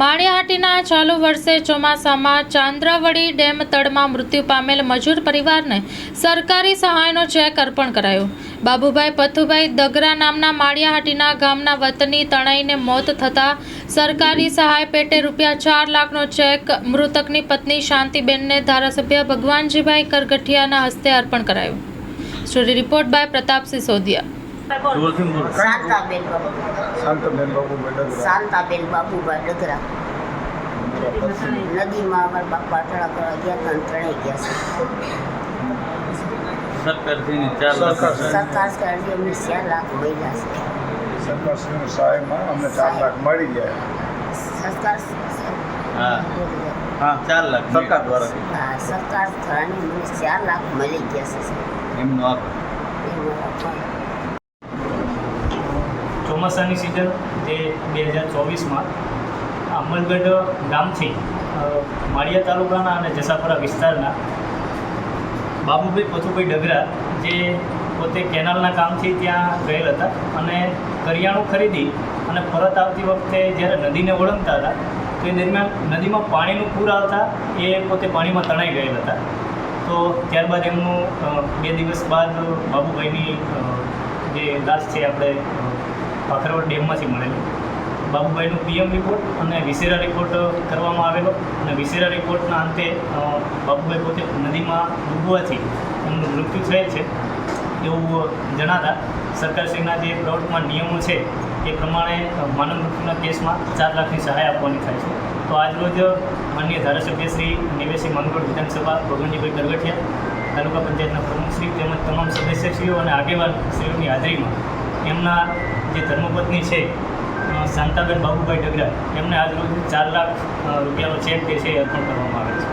માળિયાહાટીના ચાલુ વર્ષે ચોમાસામાં ચાંદ્રાવડી ડેમ તળમાં મૃત્યુ પામેલ મજૂર પરિવારને સરકારી સહાયનો ચેક અર્પણ કરાયો. બાબુભાઈ પથુભાઈ દગરા નામના માળિયાહાટીના ગામના વતની તણાઈને મોત થતાં સરકારી સહાય પેટે રૂપિયા ચાર લાખનો ચેક મૃતકની પત્ની શાંતિબેનને ધારાસભ્ય ભગવાનજીભાઈ કરગઠિયાના હસ્તે અર્પણ કરાયો. Story report by Pratap Sisodiya Shantaben Babu. Shantaben Babubhai Shantaben Babubhai Dagra. નદીમાં અમારા બાપા તળા કરવા ગયા હતા. છે. અમને ચાર લાખ મળ્યા છે. સરકારશ્રીની સહાયમાં અમને ચાર લાખ મળી ગયા. સરકાર હા. હા ચાર લાખ સરકાર દ્વારા. હા, સરકાર ચાર લાખ મળી ગયા છે એમનો આભાર. ચોમાસાની સિઝન જે બે હજાર ચોવીસમાં અમલગઢ ગામથી માળિયા તાલુકાના અને જસાપરા વિસ્તારના બાબુભાઈ પથુભાઈ ડગરા જે પોતે કેનાલના કામથી ત્યાં ગયેલ હતા અને કરિયાણું ખરીદી અને પરત આવતી વખતે જ્યારે નદીને ઓળંગતા હતા, તો એ દરમિયાન નદીમાં પાણીનું પૂર આવતા એ પોતે પાણીમાં તણાઈ ગયેલ હતા. તો ત્યારબાદ એમનું બે દિવસ બાદ બાબુભાઈની જે લાશ છે, આપણે અ, પાખરવડ ડેમમાંથી મળેલી. બાબુભાઈનું પીએમ રિપોર્ટ અને વિસેરા રિપોર્ટ કરવામાં આવેલો. અને વિસેરા રિપોર્ટના અંતે બાબુભાઈ પોતે નદીમાં ડૂબવાથી એમનું મૃત્યુ થયેલ છે એવું જણાતા સરકારશ્રીના જે પ્રવર્તમાન નિયમો છે એ પ્રમાણે માનવ મૃત્યુના કેસમાં ચાર લાખની સહાય આપવાની થાય છે. તો આજરોજ માન્ય ધારાસભ્ય શ્રી નિવેશી માંગરોળ વિધાનસભા ભગવાનજીભાઈ ગરગઠિયા તાલુકા પંચાયતના પ્રમુખશ્રી તેમજ તમામ સદસ્યશ્રીઓ અને આગેવાન શ્રીઓની હાજરીમાં એમના જે ધર્મપત્ની છે શાંતાબેન બાબુભાઈ ડગરા એમને આજરોજ ચાર લાખ રૂપિયાનો ચેક જે છે એ અર્પણ કરવામાં આવે છે.